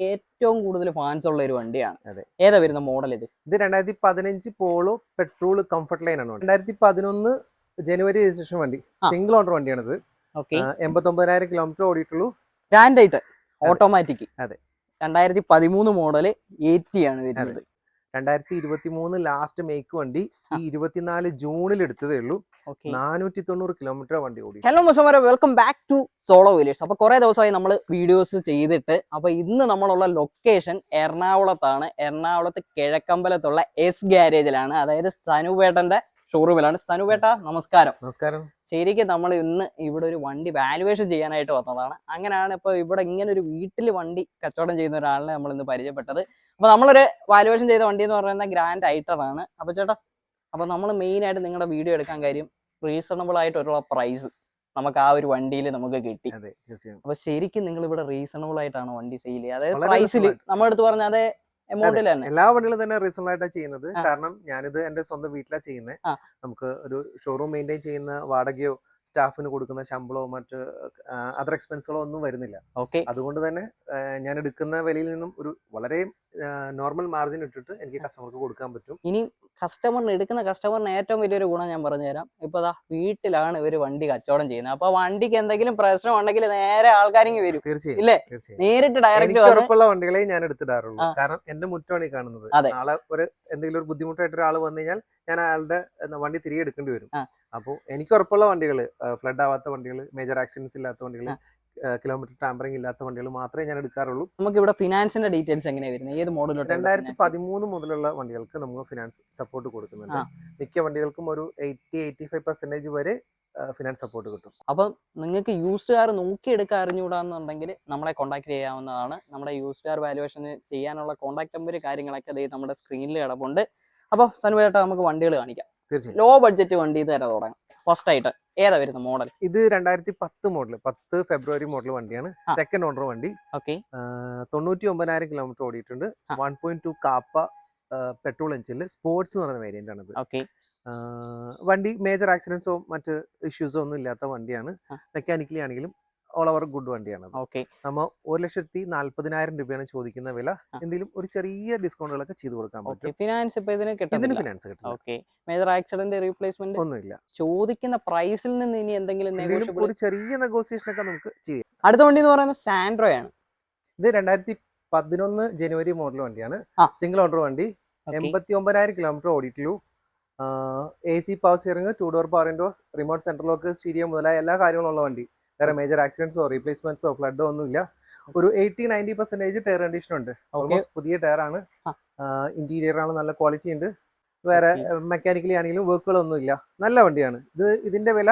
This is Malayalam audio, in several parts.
ഏറ്റവും കൂടുതൽ ഫാൻസ് ഉള്ള ഒരു വണ്ടിയാണ്. അതെ. ഏതാ വരുന്ന മോഡൽ ഇത്? ഇത് രണ്ടായിരത്തി പതിനഞ്ച് പോളോ പെട്രോൾ കംഫർട്ട് ലൈൻ ആണ് രണ്ടായിരത്തി പതിനൊന്ന് ജനുവരി രജിസ്ട്രേഷൻ വണ്ടി. സിംഗിൾ ഓണർ വണ്ടിയാണിത്. ഓക്കെ എൺപത്തി ഒമ്പതിനായിരം കിലോമീറ്റർ ഓടിയിട്ടുള്ളൂ. ഗ്രാൻഡ് ആയിട്ട് ഓട്ടോമാറ്റിക് അതെ. രണ്ടായിരത്തി പതിമൂന്ന് മോഡൽ എയ്റ്റി ആണ് വരുന്നത്. രണ്ടായിരത്തി ഇരുപത്തി മൂന്ന് ലാസ്റ്റ് മേക്ക് വണ്ടി ഈ ഇരുപത്തിനാല് ജൂണിൽ എടുത്തതേ ഉള്ളൂ. നാനൂറ്റി തൊണ്ണൂറ് കിലോമീറ്റർ വണ്ടി ഓടി hello മുസമര welcome back to solo village അപ്പൊ കുറെ ദിവസമായി നമ്മൾ വീഡിയോസ് ചെയ്തിട്ട് അപ്പൊ ഇന്ന് നമ്മളുള്ള ലൊക്കേഷൻ എറണാകുളത്താണ്. എറണാകുളത്ത് കിഴക്കമ്പലത്തുള്ള എസ് ഗ്യാരേജിലാണ് അതായത് സനുവേട്ടന്റെ ഷോറൂമിലാണ്. സനുവേട്ട നമസ്കാരം. നമസ്കാരം. ശരിക്കും നമ്മൾ ഇന്ന് ഇവിടെ ഒരു വണ്ടി വാലുവേഷൻ ചെയ്യാനായിട്ട് വന്നതാണ്. അങ്ങനെയാണ് ഇപ്പൊ ഇവിടെ ഇങ്ങനെ ഒരു വീട്ടിൽ വണ്ടി കച്ചവടം ചെയ്യുന്ന ഒരാളിനെ നമ്മൾ ഇന്ന് പരിചയപ്പെട്ടത്. അപ്പൊ നമ്മളൊരു വാലുവേഷൻ ചെയ്ത വണ്ടി എന്ന് പറയുന്നത് ഗ്രാൻഡ് ഐറ്റർ ആണ്. അപ്പൊ ചേട്ടാ അപ്പൊ നമ്മൾ മെയിൻ ആയിട്ട് നിങ്ങളുടെ വീഡിയോ എടുക്കാൻ കാര്യം റീസണബിൾ ആയിട്ടുള്ള പ്രൈസ് നമുക്ക് ആ ഒരു വണ്ടിയിൽ നമുക്ക് കിട്ടി. അപ്പൊ ശരിക്കും നിങ്ങൾ ഇവിടെ റീസണബിൾ ആയിട്ടാണ് വണ്ടി സെയിൽ ചെയ്യുക. അതായത് പ്രൈസിൽ. നമ്മുടെ അടുത്ത് പറഞ്ഞ അതേ എമൗണ്ടിൽ തന്നെ എല്ലാ വണ്ടികളും തന്നെ റീസണബിൾ ആയിട്ടാണ് ചെയ്യുന്നത്. കാരണം ഞാനിത് എന്റെ സ്വന്തം വീട്ടിലാണ് ചെയ്യുന്നത്. നമുക്ക് ഒരു ഷോറൂം മെയിന്റെയിൻ ചെയ്യുന്ന വാടകയോ സ്റ്റാഫിന് കൊടുക്കുന്ന ശമ്പളമോ മറ്റ് അതർ എക്സ്പെൻസുകളോ ഒന്നും വരുന്നില്ല. അതുകൊണ്ട് തന്നെ ഞാൻ എടുക്കുന്ന വിലയിൽ നിന്നും ഒരു വളരെ നോർമൽ മാർജിൻ ഇട്ടിട്ട് എനിക്ക് കസ്റ്റമർക്ക് കൊടുക്കാൻ പറ്റും. ഇനി കസ്റ്റമറിന് എടുക്കുന്ന കസ്റ്റമറിന് ഏറ്റവും വലിയൊരു ഗുണം ഞാൻ പറഞ്ഞുതരാം. ഇപ്പൊ ദാ വീട്ടിലാണ് ഇവർ വണ്ടി കച്ചവടം ചെയ്യുന്നത്. അപ്പൊ വണ്ടിക്ക് എന്തെങ്കിലും പ്രശ്നം ഉണ്ടെങ്കിൽ നേരെ ആൾക്കാരെങ്കിൽ വരും. തീർച്ചയായും ഇല്ലേ? നേരിട്ട് ഡയറക്റ്റ് ഉറപ്പുള്ള വണ്ടികളെ ഞാൻ എടുത്തിടാറുള്ളൂ. കാരണം എന്റെ മുറ്റമാണ് ഈ കാണുന്നത്. നാളെ ഒരു എന്തെങ്കിലും ഒരു ബുദ്ധിമുട്ടായിട്ട് ഒരാൾ വന്നു കഴിഞ്ഞാൽ ഞാൻ അയാളുടെ വണ്ടി തിരികെ എടുക്കേണ്ടി വരും. അപ്പോൾ എനിക്ക് ഉറപ്പുള്ള വണ്ടികൾ ഫ്ലഡ് ആവാത്ത വണ്ടികൾ മേജർ ആക്സിഡൻസ് ഇല്ലാത്ത വണ്ടികൾ കിലോമീറ്റർ ടാമ്പറിംഗ് ഇല്ലാത്ത വണ്ടികൾ മാത്രമേ ഞാൻ എടുക്കാറുള്ളൂ. നമുക്ക് ഇവിടെ ഫിനാൻസിന്റെ ഡീറ്റെയിൽസ് എങ്ങനെയാണ് വരുന്നത്? ഏത് മോഡലോട്ട് രണ്ടായിരത്തി പതിമൂന്ന് മുതലുള്ള വണ്ടികൾക്ക് നമുക്ക് ഫിനാൻസ് സപ്പോർട്ട് കൊടുക്കുന്നുണ്ട്. മിക്ക വണ്ടികൾക്കും ഒരു എയ്റ്റി എയ്റ്റി ഫൈവ് പെർസെന്റേജ് വരെ ഫിനാൻസ് സപ്പോർട്ട് കിട്ടും. അപ്പൊ നിങ്ങൾക്ക് യൂസ്ഡ് കാർ നോക്കി നോക്കിയെടുക്കാൻ അറിഞ്ഞുകൂടാന്നുണ്ടെങ്കിൽ നമ്മളെ കോൺടാക്ട് ചെയ്യാവുന്നതാണ്. നമ്മുടെ യൂസ്ഡ് കാർ വാലുവേഷൻ ചെയ്യാനുള്ള കോൺടാക്ട് നമ്പർ കാര്യങ്ങളൊക്കെ അതേ നമ്മുടെ സ്ക്രീനിൽ കിടപ്പുണ്ട്. അപ്പോൾ സനുവേട്ട നമുക്ക് വണ്ടികൾ കാണിക്കാം. തീർച്ചയായും. ലോ ബഡ്ജറ്റ് വണ്ടി തരാൻ തുടങ്ങാം. ഫസ്റ്റ് ആയിട്ട് ഏതാ വരുന്ന മോഡൽ? ഇത് രണ്ടായിരത്തി പത്ത് മോഡൽ പത്ത് ഫെബ്രുവരി മോഡൽ വണ്ടിയാണ്. സെക്കൻഡ് ഓണർ വണ്ടി. ഓക്കെ. തൊണ്ണൂറ്റി ഒമ്പതിനായിരം കിലോമീറ്റർ ഓടിയിട്ടുണ്ട്. One point two kappa petrol എഞ്ചിനിൽ സ്പോർട്സ് എന്ന് പറയുന്ന വേരിയന്റ് ആണ് ഓക്കെ. വണ്ടി മേജർ ആക്സിഡൻസോ മറ്റ് ഇഷ്യൂസോ ഒന്നും ഇല്ലാത്ത വണ്ടിയാണ്. മെക്കാനിക്കലി ആണെങ്കിലും ഓൾ അവർ ഗുഡ് വണ്ടിയാണ്. ഓക്കെ നമ്മൾ ഒരു ലക്ഷത്തി നാല്പതിനായിരം രൂപയാണ് ചോദിക്കുന്ന വില. എന്തെങ്കിലും ഒരു ചെറിയ ഡിസ്കൗണ്ടുകളൊക്കെ ചെയ്തു കൊടുക്കാൻ പറ്റും. ഫിനാൻസ് ഇപ്പൊ ഇതിന് ഇതിന് കിട്ടുന്നില്ല. ഫിനാൻസ് കിട്ടും ഓക്കെ മേജർ ആക്സിഡന്റ് റീപ്ലേസ്മെന്റ് ഒന്നുമില്ല. ചോദിക്കുന്ന പ്രൈസിൽ നിന്ന് ഇനി എന്തെങ്കിലും ഒരു ചെറിയ നെഗോസിയേഷൻ ഒക്കെ നമുക്ക് ചെയ്യാം. അടുത്ത വണ്ടി എന്ന് പറയുന്നത് സാൻഡ്രോ ആണ് ഇത് രണ്ടായിരത്തി പതിനൊന്ന് ജനുവരി മോഡൽ വണ്ടിയാണ്. സിംഗിൾ ഓണർ വണ്ടി. എൺപത്തി ഒമ്പതിനായിരം kilometre ഓടിയിട്ടുള്ളൂ. A C power steering two door power window remote central lock stereo മുതലായ എല്ലാ കാര്യങ്ങളും ഉള്ള വണ്ടി. വേറെ മേജർ ആക്സിഡൻസോ റീപ്ലേസ്മെന്റ്സോ ഫ്ലഡോ ഒന്നുമില്ല. ഒരു eighty ninety percentage tyre condition ഉണ്ട്. ഓൾമോസ്റ്റ് പുതിയ ടയർ ആണ്. ഇന്റീരിയർ ആണ് നല്ല ക്വാളിറ്റി ഉണ്ട്. വേറെ മെക്കാനിക്കലി ആണെങ്കിലും വർക്കുകളൊന്നും ഇല്ല നല്ല വണ്ടിയാണ്. ഇത് ഇതിന്റെ വില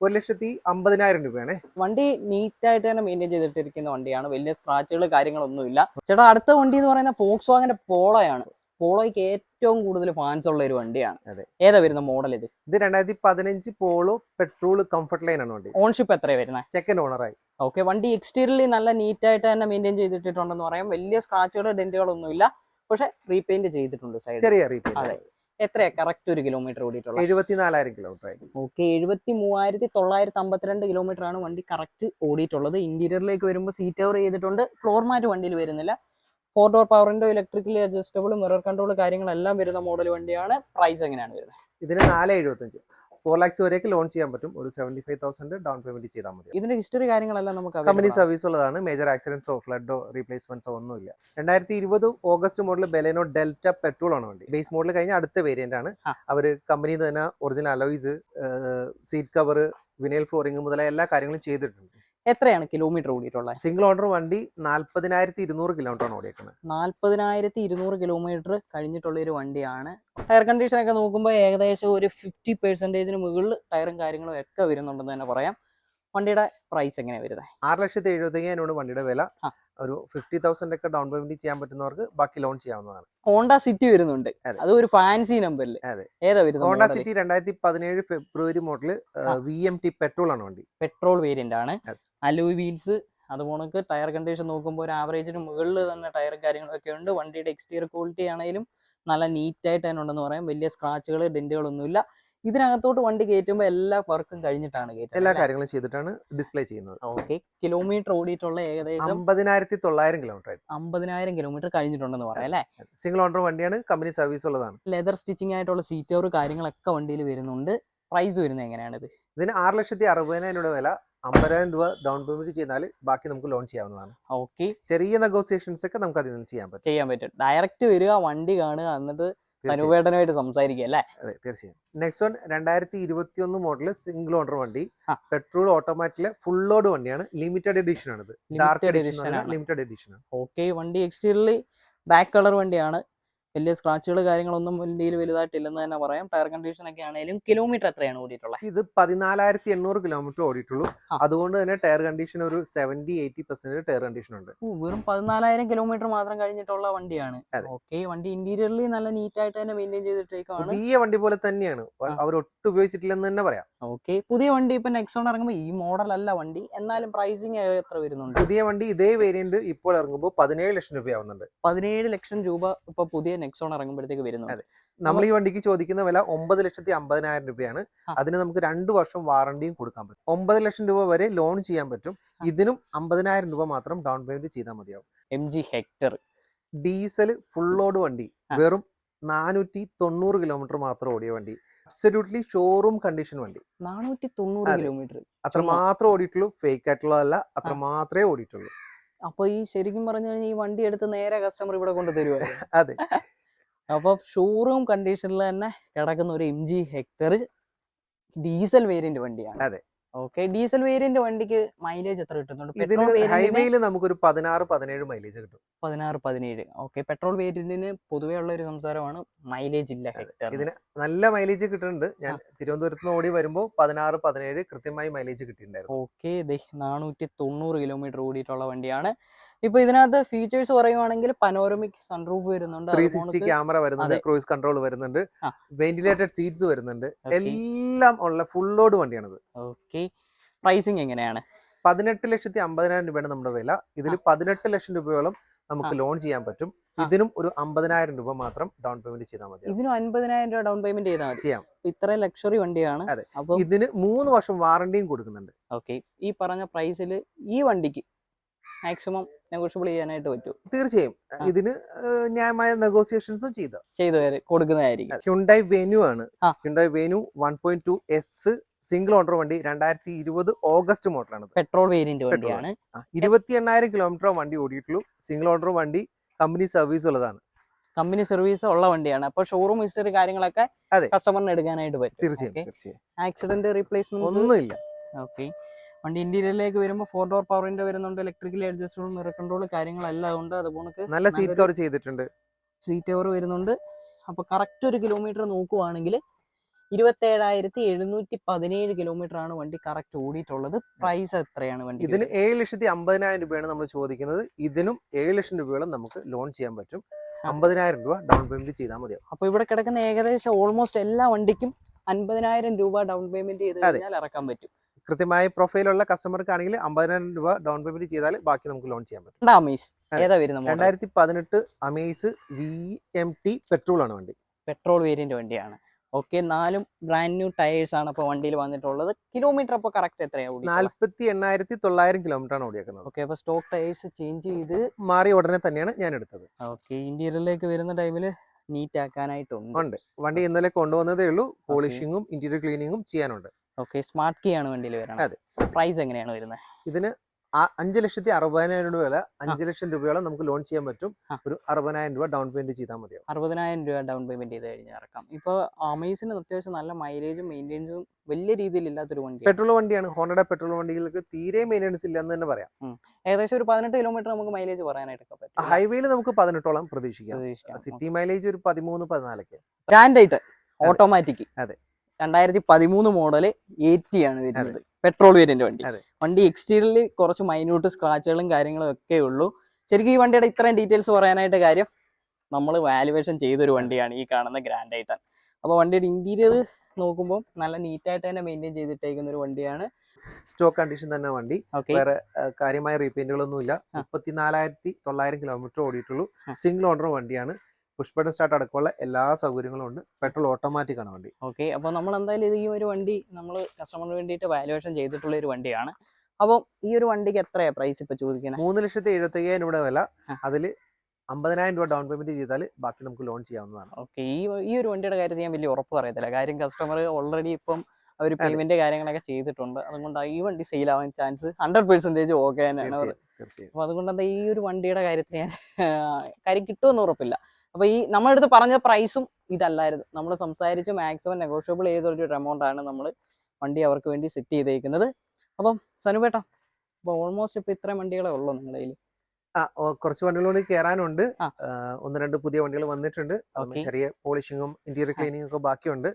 ഒരു ലക്ഷത്തി അമ്പതിനായിരം രൂപയാണ്. വണ്ടി നീറ്റ് ആയിട്ട് തന്നെ മെയിന്റെയിൻ ചെയ്തിട്ടിരിക്കുന്ന വണ്ടിയാണ്. വലിയ സ്ക്രാച്ചുകൾ കാര്യങ്ങളൊന്നുമില്ല. ചേട്ടാ അടുത്ത വണ്ടി എന്ന് പറയുന്ന ഫോക്സ് വാങ്ങിന്റെ പോളോയാണ് പോളോയ്ക്ക് ഏറ്റവും കൂടുതൽ ഫാൻസ് ഉള്ള ഒരു വണ്ടിയാണ്. ഏതാ വരുന്ന മോഡൽ ഇത്? ഇത് രണ്ടായിരത്തി പതിനഞ്ച് പോളോ പെട്രോൾ കംഫർട്ട് ലൈൻ ആണ് വണ്ടി. ഓൺഷിപ്പ് എത്രയാണ് വരുന്നത് സെക്കൻഡ് ഓണറായി ഓക്കെ വണ്ടി എക്സ്റ്റീരിയർലി നല്ല നീറ്റ് ആയിട്ട് തന്നെ മെയിന്റെയിൻ ചെയ്തിട്ടുണ്ടെന്ന് പറയാം. വലിയ സ്ക്രാച്ചുകളോ ഡെന്റുകളൊന്നുമില്ല പക്ഷെ റീപെയിന്റ് ചെയ്തിട്ടുണ്ട് സൈഡ് ചെറിയ. റീപെയിന്റ് എത്രയാ കറക്റ്റ് ഒരു കിലോമീറ്റർ ഓടിയിട്ടുള്ളത്? എഴുപത്തിനാലായിരം കിലോമീറ്റർ ഓക്കെ എഴുപത്തി മൂവായിരത്തി തൊള്ളായിരത്തി അമ്പത്തിരണ്ട് കിലോമീറ്റർ ആണ് വണ്ടി കറക്റ്റ് ഓടിയിട്ടുള്ളത്. ഇന്റീരിയറിലേക്ക് വരുമ്പോൾ സീറ്റ് കവർ ചെയ്തിട്ടുണ്ട്. ഫ്ലോർ മാറ്റ് വണ്ടിയിൽ വരുന്നില്ല. Four door power window electrically adjustable mirror control കാര്യങ്ങളെല്ലാം വരുന്ന മോഡൽ വണ്ടിയാണ്. പ്രൈസ് എങ്ങനെയാണ് വരുന്നത്? ഇതിന് നാല് എഴുപത്തഞ്ച് ഫോർ ലാക്സ് വരെയൊക്കെ ലോൺ ചെയ്യാൻ പറ്റും. ഒരു seventy five thousand down payment ചെയ്താൽ മതി. ഇതിന്റെ ഹിസ്റ്ററി കാര്യങ്ങളെല്ലാം നമുക്ക് കമ്പനി. സർവീസ് ഉള്ളതാണ്. മേജർ ആക്സിഡൻസോ ഫ്ലഡോ റീപ്ലേസ്മെന്റ്സോ ഒന്നുമില്ല രണ്ടായിരത്തി ഇരുപത് August model Baleno Delta petrol ആണ് വണ്ടി. ബേസ് മോഡൽ കഴിഞ്ഞ അടുത്ത വേരിയന്റ് ആണ്. അവർ കമ്പനി തന്നെ original alloys seat cover vinyl flooring മുതലായ എല്ലാ കാര്യങ്ങളും ചെയ്തിട്ടുണ്ട്. എത്രയാണ് കിലോമീറ്റർ ഓടിയിട്ടുള്ളത് സിംഗിൾ ഓണർ വണ്ടി നാല്പതിനായിരത്തി ഇരുന്നൂറ് കിലോമീറ്റർ ആണ് ഓടിയേക്കുന്നത് നാൽപ്പതിനായിരത്തി ഇരുന്നൂറ് കിലോമീറ്റർ കഴിഞ്ഞിട്ടുള്ള ഒരു വണ്ടിയാണ്. ടയർ കണ്ടീഷൻ ഒക്കെ നോക്കുമ്പോൾ ഏകദേശം ഒരു ഫിഫ്റ്റി പെർസെന്റേജിന് മുകളിൽ ടയറും കാര്യങ്ങളും ഒക്കെ വരുന്നുണ്ടെന്ന് തന്നെ പറയാം. വണ്ടിയുടെ പ്രൈസ് എങ്ങനെയാണ് വരുന്നത് ആറ് ലക്ഷത്തി എഴുപത്തി അയ്യായിരമാണ് വണ്ടിയുടെ വില. ഒരു ഫിഫ്റ്റി തൗസൻഡ് ഒക്കെ ഡൗൺ പേയ്മെന്റ് ചെയ്യാൻ പറ്റുന്നവർക്ക് ബാക്കി ലോൺ ചെയ്യാവുന്നതാണ്. ഹോണ്ട സിറ്റി വരുന്നുണ്ട്. അത്. ഒരു ഫാൻസി നമ്പറിൽ. ഏതാ വരുന്നത് ഹോണ്ട സിറ്റി രണ്ടായിരത്തി പതിനേഴ് ഫെബ്രുവരി model. V M T petrol ആണ് വണ്ടി. പെട്രോൾ വേരിയന്റ് ആണ്. അലോയ് വീൽസ് അതുപോലെ ടയർ കണ്ടീഷൻ നോക്കുമ്പോൾ ഒരു ആവറേജിന് മുകളിൽ തന്നെ ടയർ കാര്യങ്ങളൊക്കെ ഉണ്ട്. വണ്ടിയുടെ എക്സ്റ്റീരിയർ ക്വാളിറ്റി ആണെങ്കിലും നല്ല നീറ്റായിട്ട് തന്നെ ഉണ്ടെന്ന് പറയാം. വലിയ സ്ക്രാച്ചുകൾ ഡെന്റുകളൊന്നുമില്ല ഇതിനകത്തോട്ട് വണ്ടി കയറ്റുമ്പോൾ എല്ലാ വർക്കും കഴിഞ്ഞിട്ടാണ് എല്ലാ കാര്യങ്ങളും ചെയ്തിട്ടാണ് ഡിസ്പ്ലേ ചെയ്യുന്നത്. ഓക്കെ കിലോമീറ്റർ ഓടിയിട്ടുള്ള ഏകദേശം അമ്പതിനായിരത്തി തൊള്ളായിരം കിലോമീറ്റർ അമ്പതിനായിരം കിലോമീറ്റർ കഴിഞ്ഞിട്ടുണ്ടെന്ന് പറയാം അല്ലേ? സിംഗിൾ ഓണർ വണ്ടിയാണ് കമ്പനി സർവീസ് ഉള്ളതാണ്. ലെതർ സ്റ്റിച്ചിങ് ആയിട്ടുള്ള സീറ്റ് കാര്യങ്ങളൊക്കെ വണ്ടിയിൽ വരുന്നുണ്ട്. പ്രൈസ് വരുന്നത് എങ്ങനെയാണ് ഇത് ഇതിന് ആറ് ലക്ഷത്തി അറുപതിനായിരം രൂപ വില. അമ്പതിനായിരം രൂപ ഡൗൺ പേയ്മെന്റ് ചെയ്താൽ ബാക്കി നമുക്ക് ലോൺ ചെയ്യാവുന്നതാണ്. ഓക്കെ ചെറിയ നെഗോസിയേഷൻസ് ഒക്കെ നമുക്ക് അതിൽ നിന്ന് ചെയ്യാൻ പറ്റും. ചെയ്യാൻ പറ്റും. ഡയറക്റ്റ് വരിക വണ്ടി കാണുക എന്നിട്ട് തീർച്ചയായും. അനുവേട്ടനുമായിട്ട് സംസാരിക്കുക അല്ലേ? അതെ തീർച്ചയായും. നെക്സ്റ്റ് വൺ രണ്ടായിരത്തി ഇരുപത്തി ഒന്ന് മോഡൽ സിംഗിൾ ഓണർ വണ്ടി പെട്രോൾ ഓട്ടോമാറ്റിക് ഫുൾ ലോഡ് വണ്ടിയാണ്. ലിമിറ്റഡ് എഡിഷൻ ആണ് dark limited edition limited edition ആണ്. ഓക്കെ വണ്ടി എക്സ്റ്റീരിയർലി ബ്ലാക്ക് കളർ വണ്ടിയാണ്. വലിയ സ്ക്രാച്ചുകൾ കാര്യങ്ങളൊന്നും വണ്ടിയിൽ വലുതായിട്ടില്ലെന്ന് തന്നെ പറയാം. ടയർ കണ്ടീഷൻ ഒക്കെ ആണെങ്കിലും കിലോമീറ്റർ എത്രയാണ് ഓടിയിട്ടുള്ളത് ഇത് പതിനാലായിരത്തി എണ്ണൂറ് കിലോമീറ്റർ ഓടിയിട്ടുള്ളൂ അതുകൊണ്ട് തന്നെ ടയർ കണ്ടീഷൻ ഒരു seventy eighty percent tyre condition ഉണ്ട്. വെറും പതിനാലായിരം കിലോമീറ്റർ മാത്രം കഴിഞ്ഞിട്ടുള്ള വണ്ടിയാണ്. ഓക്കെ വണ്ടി ഇന്റീരിയറിൽ നല്ല നീറ്റ് ആയിട്ട് തന്നെ മെയിന്റെയിൻ ചെയ്തിട്ടേക്കാണ് പുതിയ വണ്ടി പോലെ തന്നെയാണ്. അവർ ഒട്ടും ഉപയോഗിച്ചിട്ടില്ലെന്ന് തന്നെ പറയാം. ഓക്കെ പുതിയ വണ്ടി ഇപ്പൊ നെക്സോൺ ഇറങ്ങുമ്പോൾ ഈ മോഡൽ അല്ല വണ്ടി. എന്നാലും പ്രൈസിങ് എത്ര വരുന്നുണ്ട്? പുതിയ വണ്ടി ഇതേ വേരിയന്റ് ഇപ്പോൾ ഇറങ്ങുമ്പോൾ പതിനേഴ് ലക്ഷം രൂപയാവുന്നുണ്ട്. പതിനേഴ് ലക്ഷം രൂപ ഇപ്പൊ പുതിയ നെക്സോൺ ഇറങ്ങുമ്പോഴത്തേക്ക് വരുന്നത്. നമ്മൾ ഈ വണ്ടിക്ക് ചോദിക്കുന്ന വില ഒമ്പത് ലക്ഷത്തി അമ്പതിനായിരം രൂപയാണ്. അതിന് നമുക്ക് രണ്ട് വർഷം വാറണ്ടിയും കൊടുക്കാൻ പറ്റും. ഒമ്പത് ലക്ഷം രൂപ വരെ ലോൺ ചെയ്യാൻ പറ്റും. ഇതിനും അമ്പതിനായിരം രൂപ മാത്രം ഡൗൺ പേയ്മെന്റ് ചെയ്താൽ മതിയാവും. M G Hector. Diesel full load വണ്ടി. വെറും നാനൂറ്റി തൊണ്ണൂറ് കിലോമീറ്റർ മാത്രം ഓടിയ വണ്ടി. അബ്സല്യൂട്ട്ലി ഷോറൂം കണ്ടീഷൻ വണ്ടി. നാനൂറ്റി തൊണ്ണൂറ്. കിലോമീറ്റർ. അത്ര മാത്രം മാത്രമേ ഓടിയിട്ടുള്ളൂ. ഫേക്ക് ആയിട്ടുള്ളതല്ല. അത്ര മാത്രമേ ഓടിയിട്ടുള്ളൂ. അപ്പൊ ഈ ശരിക്കും പറഞ്ഞു കഴിഞ്ഞാൽ ഈ വണ്ടി എടുത്ത് നേരെ കസ്റ്റമർ ഇവിടെ കൊണ്ട് തരുവായിരുന്നു അതെ. അപ്പൊ ഷോറൂം കണ്ടീഷനിൽ തന്നെ കിടക്കുന്ന ഒരു M G Hector diesel variant വണ്ടിയാണ്. അതെ. ഓക്കെ ഡീസൽ വേരിയന്റ് വണ്ടിക്ക് മൈലേജ് എത്ര കിട്ടുന്നുണ്ട്? ഹൈവേയിൽ നമുക്കൊരു പതിനാറ് പതിനേഴ് മൈലേജ് കിട്ടും. പതിനാറ് പതിനേഴ്. ഓക്കെ പെട്രോൾ വേരിയന്റിന് പൊതുവേ ഉള്ള ഒരു സംസാരമാണ് മൈലേജ് ഇല്ല ഇതിന് നല്ല മൈലേജ് കിട്ടുന്നുണ്ട്. ഞാൻ തിരുവനന്തപുരത്ത് നിന്ന് ഓടി വരുമ്പോൾ പതിനാറ് പതിനേഴ് കൃത്യമായി മൈലേജ് കിട്ടിയിട്ടുണ്ടായിരുന്നു. ഓക്കെ നാനൂറ്റി തൊണ്ണൂറ് കിലോമീറ്റർ ഓടിയിട്ടുള്ള വണ്ടിയാണ്. ഇപ്പൊ ഇതിനകത്ത് ഫീച്ചേഴ്സ് പറയുവാണെങ്കിൽ പനോറമിക് സൺറൂഫ് വരുന്നുണ്ട് ത്രീ സിക്സ്റ്റി ക്യാമറ വരുന്നുണ്ട്. ക്രൂയിസ് കൺട്രോൾ വരുന്നുണ്ട് വെന്റിലേറ്റഡ് സീറ്റ്സ് വരുന്നുണ്ട് എല്ലാം ഉള്ള ഫുൾ ലോഡ് വണ്ടിയാണിത്. ഓക്കെ പ്രൈസിങ് എങ്ങനെയാണ്? പതിനെട്ട് ലക്ഷത്തി അമ്പതിനായിരം രൂപയാണ് നമ്മുടെ വില. ഇതിൽ പതിനെട്ട് ലക്ഷം രൂപയോളം നമുക്ക് ലോൺ ചെയ്യാൻ പറ്റും. ഇതിനും ഒരു അമ്പതിനായിരം രൂപ മാത്രം ഡൗൺ പേയ്മെന്റ് ചെയ്താൽ മതി. ഇതിനും അൻപതിനായിരം രൂപ ഡൗൺ പേയ്മെന്റ് ചെയ്താൽ മതി. ചെയ്യാം. ഇത്ര ലക്ഷറി വണ്ടിയാണ്. അതെ. അപ്പൊ ഇതിന് മൂന്ന് വർഷം വാറണ്ടിയും കൊടുക്കുന്നുണ്ട്. ഓക്കെ ഈ പറഞ്ഞ പ്രൈസിൽ ഈ വണ്ടിക്ക് മാക്സിമം നെഗോഷ്യബിൾ ചെയ്യാനായിട്ട് പറ്റും. തീർച്ചയായും. ഇതിന് ന്യായമായ നെഗോസിയേഷൻസും ചെയ്ത. ചെയ്തു കൊടുക്കുന്നതായിരിക്കും. ഹ്യുണ്ടായി ആണ്. Hyundai Venue one point two S single owner വണ്ടി രണ്ടായിരത്തി ഇരുപത് ഓഗസ്റ്റ് മോഡലാണ് പെട്രോൾ വേരിയന്റ്. വണ്ടിയാണ്. ഇരുപത്തി എണ്ണായിരം കിലോമീറ്റർ വണ്ടി ഓടിയിട്ടുള്ളൂ. സിംഗിൾ ഓണർ വണ്ടി കമ്പനി സർവീസ് ഉള്ളതാണ്. കമ്പനി സർവീസ് ഉള്ള വണ്ടിയാണ്. അപ്പൊ ഷോറൂം ഹിസ്റ്ററി കാര്യങ്ങളൊക്കെ. കസ്റ്റമറിന് എടുക്കാനായിട്ട് പറ്റും. തീർച്ചയായും തീർച്ചയായും. ആക്സിഡന്റ് റീപ്ലേസ്മെന്റ് ഒന്നുമില്ല. ഓക്കെ വണ്ടി ഇന്റീരിയറിലേക്ക് വരുമ്പോൾ ഫോർ ഡോർ പവറിന്റെ വരുന്നുണ്ട് ഇലക്ട്രിക്കലി അഡ്ജസ്റ്റബിൾ മിറർ കൺട്രോൾ കാര്യങ്ങളെല്ലാം ഉണ്ട്. അതുപോലെ നല്ല സീറ്റ് കവർ ചെയ്തിട്ടുണ്ട്. സീറ്റ് കവർ വരുന്നുണ്ട്. അപ്പൊ കറക്റ്റ് ഒരു കിലോമീറ്റർ നോക്കുവാണെങ്കിൽ ഇരുപത്തേഴായിരത്തി എഴുന്നൂറ്റി പതിനേഴ് കിലോമീറ്റർ ആണ് വണ്ടി കറക്റ്റ് ഓടിയിട്ടുള്ളത്. പ്രൈസ് എത്രയാണ് വണ്ടി ഇതിന് ഏഴ് ലക്ഷത്തി അമ്പതിനായിരം രൂപയാണ് നമ്മൾ ചോദിക്കുന്നത്. ഇതിനും ഏഴ് ലക്ഷം രൂപയോളം നമുക്ക് ലോൺ ചെയ്യാൻ പറ്റും. അമ്പതിനായിരം രൂപ ഡൗൺ പേയ്മെന്റ് ചെയ്താൽ മതി അപ്പൊ ഇവിടെ കിടക്കുന്ന ഏകദേശം ഓൾമോസ്റ്റ് എല്ലാ വണ്ടിക്കും അൻപതിനായിരം രൂപ ഡൗൺ പേയ്മെന്റ് ചെയ്ത്. കഴിഞ്ഞാൽ ഇറക്കാൻ പറ്റും. കൃത്യമായ പ്രൊഫൈലുള്ള കസ്റ്റമർക്ക് ആണെങ്കിൽ അമ്പതിനായിരം രൂപ ഡൗൺ പേയ്മെന്റ് ചെയ്താൽ ബാക്കി നമുക്ക് ലോൺ ചെയ്യാൻ പറ്റും. രണ്ടായിരത്തി പതിനെട്ട് Amaze V M T petrol ആണ് വണ്ടി. പെട്രോൾ വേരിയന്റ് വണ്ടിയാണ്. ഓക്കെ നാലും ബ്രാൻഡ് ന്യൂ ടയേഴ്സ് ആണ് അപ്പോൾ വണ്ടിയിൽ വന്നിട്ടുള്ളത്. കിലോമീറ്റർ അപ്പോൾ കറക്റ്റ് എത്രയാണ് നാല്പത്തി എണ്ണായിരത്തി തൊള്ളായിരം കിലോമീറ്റർ ആണ് ഓടിയേക്കുന്നത്. ഓക്കെ അപ്പോൾ സ്റ്റോക്ക് ടയേഴ്സ് ചേഞ്ച് ചെയ്ത് മാറി ഉടനെ തന്നെയാണ് ഞാൻ എടുത്തത്. ഓക്കെ ഇന്റീരിയറിലേക്ക് വരുന്ന ടൈമിൽ നീറ്റ് ആക്കാനായിട്ടുണ്ട്. ഉണ്ട്. വണ്ടി ഇന്നലെ കൊണ്ടുവന്നതേ ഉള്ളൂ. പോളിഷിങ്ങും ഇന്റീരിയർ ക്ലീനിങ്ങും ചെയ്യാനുണ്ട്. ഓക്കെ സ്മാർട്ട് കീ ആണ് വണ്ടിയിൽ വരുന്നത് അതെ. പ്രൈസ് എങ്ങനെയാണ് വരുന്നത് ഇതിന് അഞ്ച് ലക്ഷത്തി അറുപതിനായിരം രൂപ വില അഞ്ച് ലക്ഷം രൂപയോളം നമുക്ക് ലോൺ ചെയ്യാൻ പറ്റും. ഒരു അറുപതിനായിരം രൂപ ഡൗൺ പേയ്മെന്റ് ചെയ്താൽ മതി അറുപതിനായിരം രൂപ ഡൗൺ പേയ്മെന്റ് ചെയ്ത് കഴിഞ്ഞാൽ ഇറക്കാം. ഇപ്പോൾ അമേസിന് അത്യാവശ്യം നല്ല മൈലേജും മെയിന്റെനൻസും വലിയ രീതിയിൽ ഇല്ലാത്തൊരു വണ്ടി പെട്രോൾ വണ്ടിയാണ്. ഹോണ്ടയുടെ പെട്രോൾ വണ്ടികൾക്ക് തീരെ മെയിന്റെനൻസ് ഇല്ല എന്ന് തന്നെ പറയാം. ഏകദേശം ഒരു പതിനെട്ട് കിലോമീറ്റർ നമുക്ക് മൈലേജ് പറയാനായിട്ടൊക്കെ പറ്റും ഹൈവേയിൽ നമുക്ക് പതിനെട്ടോളം പ്രതീക്ഷിക്കാം. പ്രതീക്ഷിക്കാം. സിറ്റി മൈലേജ് ഒരു പതിമൂന്ന് പതിനാലൊക്കെ. ബ്രാൻഡായിട്ട് ഓട്ടോമാറ്റിക് അതെ. രണ്ടായിരത്തി പതിമൂന്ന് മോഡൽ എയ്റ്റി ആണ് വരുന്നത്. പെട്രോൾ വേരിയന്റ് വണ്ടി. വണ്ടി എക്സ്റ്റീരിയറിൽ കുറച്ച് മൈന്യൂട്ട് സ്ക്രാച്ചുകളും കാര്യങ്ങളും ഒക്കെ ഉള്ളൂ. ശരിക്കും ഈ വണ്ടിയുടെ ഇത്രയും ഡീറ്റെയിൽസ് പറയാനായിട്ട് കാര്യം നമ്മൾ വാലുവേഷൻ ചെയ്തൊരു വണ്ടിയാണ് ഈ കാണുന്ന ഗ്രാൻഡ് ഐറ്റൻ അപ്പോൾ വണ്ടിയുടെ ഇന്റീരിയർ നോക്കുമ്പോൾ നല്ല നീറ്റായിട്ട് തന്നെ മെയിന്റെയിൻ ചെയ്തിട്ടേക്കുന്ന ഒരു വണ്ടിയാണ്. സ്റ്റോക്ക് കണ്ടീഷൻ തന്നെ വണ്ടി. വേറെ കാര്യമായ റീപെയിന്റുകളൊന്നും ഇല്ല മുപ്പത്തിനാലായിരത്തി തൊള്ളായിരം കിലോമീറ്റർ ഓടിയിട്ടുള്ളൂ. സിംഗിൾ ഓണർ വണ്ടിയാണ്. പുഷ് ബട്ടൺ സ്റ്റാർട്ട് അടക്കമുള്ള എല്ലാ സൗകര്യങ്ങളും ഉണ്ട്. പെട്രോൾ ഓട്ടോമാറ്റിക് ആണ് വണ്ടി. ഓക്കെ അപ്പോൾ നമ്മൾ എന്തായാലും ഇത് ഈ ഒരു വണ്ടി നമ്മൾ കസ്റ്റമറിന് വേണ്ടിയിട്ട് വാലുവേഷൻ ചെയ്തിട്ടുള്ള ഒരു വണ്ടിയാണ്. അപ്പോൾ ഈ ഒരു വണ്ടിക്ക് എത്രയാണ് പ്രൈസ് ഇപ്പോൾ ചോദിക്കുന്നത് മൂന്ന് ലക്ഷത്തി എഴുപത്തി അയ്യായിരം രൂപയുടെ വില. അതിൽ അമ്പതിനായിരം രൂപ ഡൗൺ പേയ്മെന്റ് ചെയ്താൽ ബാക്കി നമുക്ക് ലോൺ ചെയ്യാവുന്നതാണ്. ഓക്കെ ഈ ഈ ഒരു വണ്ടിയുടെ കാര്യത്തിൽ ഞാൻ വലിയ ഉറപ്പ് പറയത്തില്ല. കാര്യം കസ്റ്റമർ ഓൾറെഡി ഇപ്പം അവർ പേയ്മെന്റ് കാര്യങ്ങളൊക്കെ ചെയ്തിട്ടുണ്ട്. അതുകൊണ്ട് ഈ വണ്ടി സെയിൽ ആവാൻ ചാൻസ് ഹൺഡ്രഡ് പെർസെന്റേജ് ഓക്കെ തന്നെയാണ് അപ്പൊ അതുകൊണ്ട് എന്താ ഈ ഒരു വണ്ടിയുടെ കാര്യത്തിൽ ഞാൻ കാര്യം കിട്ടുമെന്ന് ഉറപ്പില്ല. അപ്പൊ ഈ നമ്മുടെ അടുത്ത് പറഞ്ഞ പ്രൈസും ഇതല്ലായിരുന്നു. നമ്മൾ സംസാരിച്ച് മാക്സിമം നെഗോഷ്യബിൾ ചെയ്തൊരു എമൗണ്ട് ആണ് നമ്മൾ വണ്ടി അവർക്ക് വേണ്ടി സെറ്റ് ചെയ്തേക്കുന്നത്. അപ്പം സനുപേട്ട അപ്പൊ ഓൾമോസ്റ്റ് ഇപ്പൊ ഇത്രയും വണ്ടികളെ ഉള്ളൂ നിങ്ങളുടെ കയ്യിൽ ആ കുറച്ച് വണ്ടികളോട് കയറാനുണ്ട് ഒന്ന് രണ്ട് പുതിയ വണ്ടികൾ വന്നിട്ടുണ്ട്. ചെറിയ പോളിഷിങ്ങും ഇന്റീരിയർ ക്ലീനിങ്ങും ഒക്കെ ബാക്കിയുണ്ട്.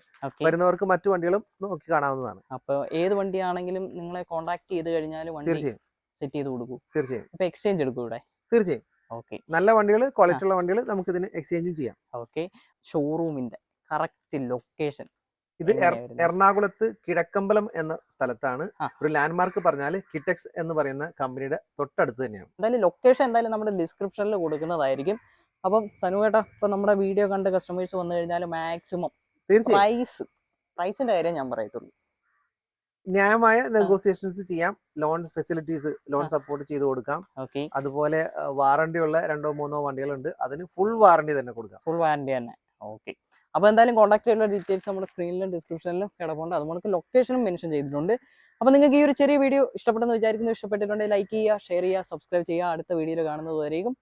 വരുന്നവർക്ക് മറ്റു വണ്ടികളും നോക്കി കാണാവുന്നതാണ്. അപ്പൊ ഏത് വണ്ടിയാണെങ്കിലും നിങ്ങളെ കോൺടാക്ട് ചെയ്ത് കഴിഞ്ഞാൽ തീർച്ചയായും. സെറ്റ് ചെയ്ത് കൊടുക്കും. തീർച്ചയായും. ഇപ്പൊ എക്സ്ചേഞ്ച് എടുക്കും ഇവിടെ? തീർച്ചയായും. ഓക്കെ. നല്ല വണ്ടികൾ ക്വാളിറ്റി ഉള്ള വണ്ടികൾ നമുക്ക് ഇതിന് എക്സ്ചേഞ്ചും ചെയ്യാം. ഓക്കെ. ഷോറൂമിന്റെ കറക്റ്റ് ലൊക്കേഷൻ. ഇത് എറണാകുളത്ത് കിഴക്കമ്പലം എന്ന സ്ഥലത്താണ്. ഒരു ലാൻഡ്മാർക്ക് പറഞ്ഞാൽ കിറ്റക്സ് എന്ന് പറയുന്ന കമ്പനിയുടെ തൊട്ടടുത്ത് തന്നെയാണ്. എന്തായാലും ലൊക്കേഷൻ എന്തായാലും നമ്മുടെ ഡിസ്ക്രിപ്ഷനിൽ കൊടുക്കുന്നതായിരിക്കും. അപ്പം സനുവേട്ട ഇപ്പൊ നമ്മുടെ വീഡിയോ കണ്ട് കസ്റ്റമേഴ്സ് വന്നു കഴിഞ്ഞാൽ മാക്സിമം തീർച്ചയായും. പ്രൈസ് പ്രൈസിന്റെ കാര്യം ഞാൻ പറയത്തുള്ളൂ. ന്യായമായ നെഗോസിയേഷൻസ് ചെയ്യാം. ലോൺ ഫെസിലിറ്റീസ് ലോൺ സപ്പോർട്ട് ചെയ്ത് കൊടുക്കാം. അതുപോലെ വാറണ്ടി ഉള്ള രണ്ടോ മൂന്നോ വണ്ടികളുണ്ട്. അതിന് ഫുൾ വാറണ്ടി തന്നെ കൊടുക്കാം. ഫുൾ വാറണ്ടി തന്നെ. ഓക്കെ അപ്പോൾ എന്തായാലും കോൺടാക്ട് ചെയ്യുന്ന ഡീറ്റെയിൽസ് നമ്മുടെ സ്ക്രീനിലും ഡിസ്ക്രിപ്ഷനിലും കിടപ്പുണ്ട്. അതുപോലെ ലൊക്കേഷനും മെൻഷൻ ചെയ്തിട്ടുണ്ട്. അപ്പോൾ നിങ്ങൾക്ക് ഈ ഒരു ചെറിയ വീഡിയോ ഇഷ്ടപ്പെട്ടെന്ന് വിചാരിക്കുന്നു ഇഷ്ടപ്പെട്ടിട്ടുണ്ടെങ്കിൽ ലൈക്ക് ചെയ്യുക ഷെയർ ചെയ്യുക സബ്സ്ക്രൈബ് ചെയ്യുക. അടുത്ത വീഡിയോയിൽ കാണുന്നത് വരെയും